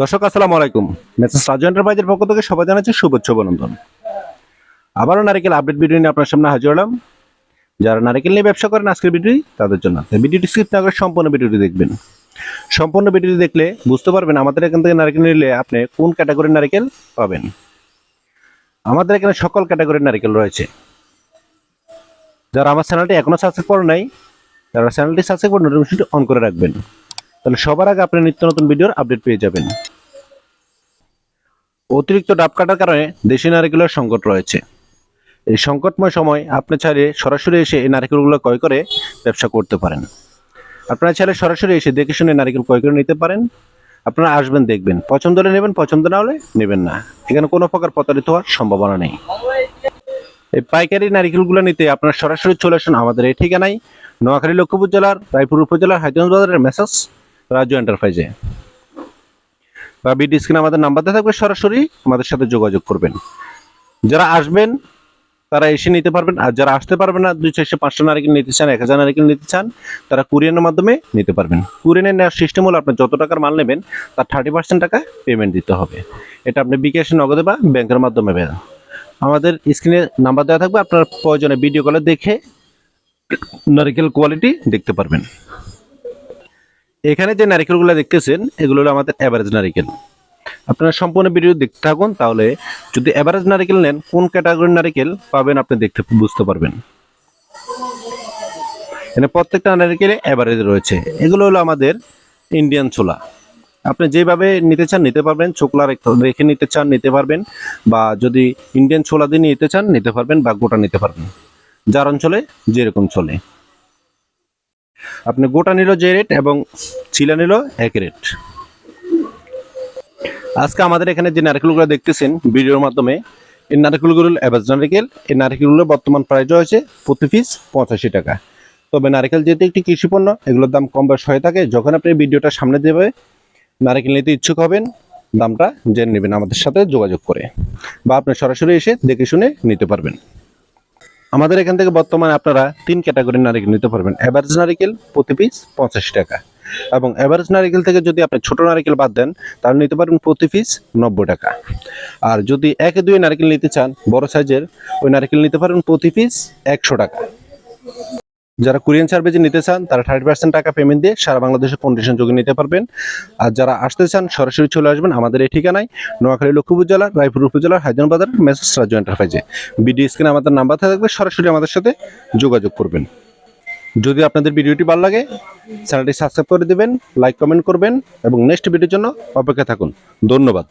দর্শক, আসসালামু আলাইকুম। মেসেজ রাজু এন্টারপ্রাইজের পক্ষ থেকে সবাই জানাচ্ছি শুভেচ্ছা অভিনন্দন। আবারও নারিকেল আপডেট ভিডিও নিয়ে আপনার সামনে হাজির হলাম। যারা নারিকেল নিয়ে ব্যবসা করেন আজকের ভিডিও তাদের জন্য। ভিডিওটি স্কিপ না করে সম্পূর্ণ ভিডিওটি দেখবেন। সম্পূর্ণ ভিডিওটি দেখলে বুঝতে পারবেন আমাদের এখান থেকে নারিকেল নিলে আপনি কোন ক্যাটাগরির নারিকেল পাবেন। আমাদের এখানে সকল ক্যাটাগরির নারিকেল রয়েছে। যারা আমার চ্যানেলটি এখনও সাবস্ক্রাইব করে নাই, তারা চ্যানেলটি সাবস্ক্রাইব করে নোটিফিকেশনটি অন করে রাখবেন। তাহলে সবার আগে আপনি নিত্য নতুন ভিডিওর আপডেট পেয়ে যাবেন। অতিরিক্ত ডাব কাটার কারণে দেশি নারিকেলের সংকট রয়েছে। এই সংকটময় সময় আপনি চাইলে সরাসরি এসে এই নারিকেলগুলো ক্রয় করে ব্যবসা করতে পারেন। আপনারা চাইলে সরাসরি এসে দেখে শুনে নারিকেল ক্রয় করে নিতে পারেন। আপনারা আসবেন, দেখবেন। পছন্দ হলে নেবেন, পছন্দ না হলে নেবেন না। এখানে কোনো প্রকার প্রতারিত হওয়ার সম্ভাবনা নেই। এই পাইকারি নারিকেলগুলো নিতে আপনারা সরাসরি চলে আসুন আমাদের এই ঠিকানায়। নোয়াখালী, লক্ষ্মীপুর জেলার, রায়পুর উপজেলার হাইদগঞ্জ বাজারের মেসাজ রাজু এন্টারপ্রাইজে। বা বিডি স্ক্রিনে আমাদের নাম্বার দেওয়া থাকবে, সরাসরি আমাদের সাথে যোগাযোগ করবেন। যারা আসবেন, তারা এসে নিতে পারবেন, আর যারা আসতে পারবেন না, দুই চারশো পাঁচশো নারিকেল নিতে চান, এক হাজার নারিকেল নিতে চান, তারা কুরিয়ানের মাধ্যমে নিতে পারবেন। কুরিয়ানের নেওয়ার সিস্টেম হলো আপনি যত টাকার মাল নেবেন, তার থার্টি পার্সেন্ট টাকা পেমেন্ট দিতে হবে। এটা আপনি বিকাশে, নগদে বা ব্যাংকের মাধ্যমে পেন আমাদের স্ক্রিনে নাম্বার দেওয়া থাকবে, আপনার প্রয়োজনে ভিডিও কলে দেখে নারিকেল কোয়ালিটি দেখতে পারবেন। এখানে যে নারিকেলগুলো দেখতেছেন, এগুলো হলো আমাদের অ্যাভারেজ নারিকেল। আপনারা সম্পূর্ণ ভিডিও দেখতে থাকুন, তাহলে যদি অ্যাভারেজ নারিকেল নেন, কোন ক্যাটাগরির নারিকেল পাবেন আপনি দেখতে বুঝতে পারবেন। এখানে প্রত্যেকটা নারিকেলে অ্যাভারেজ রয়েছে। এগুলো হলো আমাদের ইন্ডিয়ান ছোলা। আপনি যেভাবে নিতে চান, নিতে পারবেন। রেখ- রেখে নিতে চান, নিতে পারবেন। বা যদি ইন্ডিয়ান ছোলা দিয়ে নিতে চান, নিতে পারবেন বা গোটা নিতে পারবেন। যার অঞ্চলে যেরকম চলে। আপনি গোটা নিল যে রেট এবং চিলা নিল এক রেট আজকে আমাদের এখানে যে নারকেলগুলো দেখতেছেন ভিডিওর মাধ্যমে, এই নারকেলগুলো অ্যাভারেজ নারকেল, এই নারকেলগুলো বর্তমান প্রাইস হয়েছে প্রতি পিস পঁচাশি টাকা। তবে নারকেল যেহেতু একটি কৃষি পণ্য এগুলোর দাম কম বেশ হয়ে থাকে, যখন আপনি ভিডিওটা সামনে দেবে, নারকেল নিতে ইচ্ছুক হবেন, দামটা জেনে নেবেন আমাদের সাথে যোগাযোগ করে বা আপনি সরাসরি এসে দেখে শুনে নিতে পারবেন। আমাদের এখান থেকে বর্তমানে আপনারা তিন ক্যাটাগরি নারিকেল নিতে পারবেন। অ্যাভারেজ নারিকেল প্রতি পিস পঁচাশি টাকা এবং অ্যাভারেজ নারিকেল থেকে যদি আপনি ছোট নারিকেল বাদ দেন, তাহলে নিতে পারবেন প্রতি পিস নব্বই টাকা। আর যদি একে দুই নারিকেল নিতে চান, বড় সাইজের ওই নারিকেল নিতে পারবেন প্রতি পিস একশো টাকা। যারা কুরিয়ান সার্ভিসে নিতে চান, তারা থার্টি পার্সেন্ট টাকা পেমেন্ট দিয়ে সারা বাংলাদেশে কন্ডিশন যোগে নিতে পারবেন। আর যারা আসতে চান, সরাসরি চলে আসবেন আমাদের এই ঠিকানায়, নোয়াখালী লক্ষ্মীপুর জেলা, রায়পুর উপজেলার হায়দ্রাবাদ বাজার মেসেজ রাজু এন্টারপ্রাইজে বিডি স্ক্রিনে আমাদের নাম্বার থাকবে, সরাসরি আমাদের সাথে যোগাযোগ করবেন। যদি আপনাদের ভিডিওটি ভালো লাগে চ্যানেলটি সাবস্ক্রাইব করে দেবেন লাইক কমেন্ট করবেন, এবং নেক্সট ভিডিওর জন্য অপেক্ষা থাকুন। ধন্যবাদ।